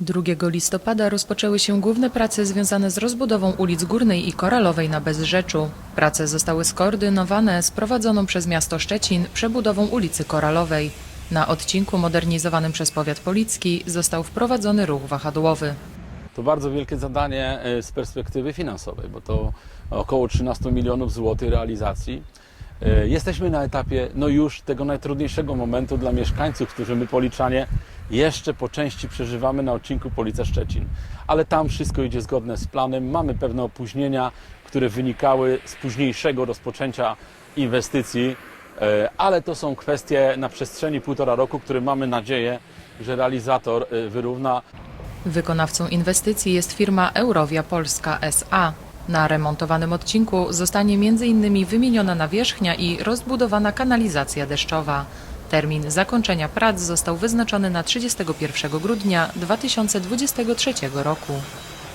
2 listopada rozpoczęły się główne prace związane z rozbudową ulic Górnej i Koralowej na Bezrzeczu. Prace zostały skoordynowane z prowadzoną przez miasto Szczecin przebudową ulicy Koralowej. Na odcinku modernizowanym przez powiat policki został wprowadzony ruch wahadłowy. To bardzo wielkie zadanie e, z perspektywy finansowej, bo to około 13 milionów złotych realizacji. E, Jesteśmy na etapie no już tego najtrudniejszego momentu dla mieszkańców, którzy my Policzanie jeszcze po części przeżywamy na odcinku Police Szczecin. Ale tam wszystko idzie zgodne z planem. Mamy pewne opóźnienia, które wynikały z późniejszego rozpoczęcia inwestycji, e, ale to są kwestie na przestrzeni półtora roku, które mamy nadzieję, że realizator e, wyrówna. Wykonawcą inwestycji jest firma Eurowia Polska SA. Na remontowanym odcinku zostanie m.in. wymieniona nawierzchnia i rozbudowana kanalizacja deszczowa. Termin zakończenia prac został wyznaczony na 31 grudnia 2023 roku.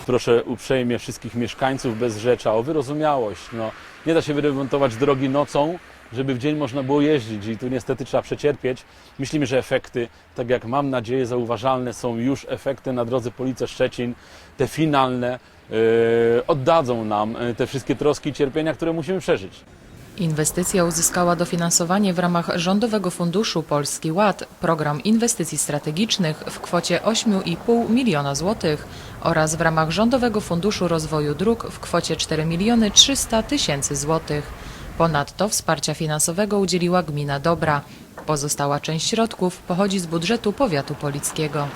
Proszę uprzejmie wszystkich mieszkańców Bezrzecza o wyrozumiałość. No, nie da się wyremontować drogi nocą, żeby w dzień można było jeździć i tu niestety trzeba przecierpieć. Myślimy, że efekty, tak jak mam nadzieję, zauważalne są już efekty na drodze Police Szczecin, te finalne, oddadzą nam yy, te wszystkie troski i cierpienia, które musimy przeżyć. Inwestycja uzyskała dofinansowanie w ramach Rządowego Funduszu Polski Ład, program inwestycji strategicznych w kwocie 8,5 miliona złotych oraz w ramach Rządowego Funduszu Rozwoju Dróg w kwocie 4 miliony 300 tysięcy złotych. Ponadto wsparcia finansowego udzieliła gmina Dobra. Pozostała część środków pochodzi z budżetu powiatu polickiego.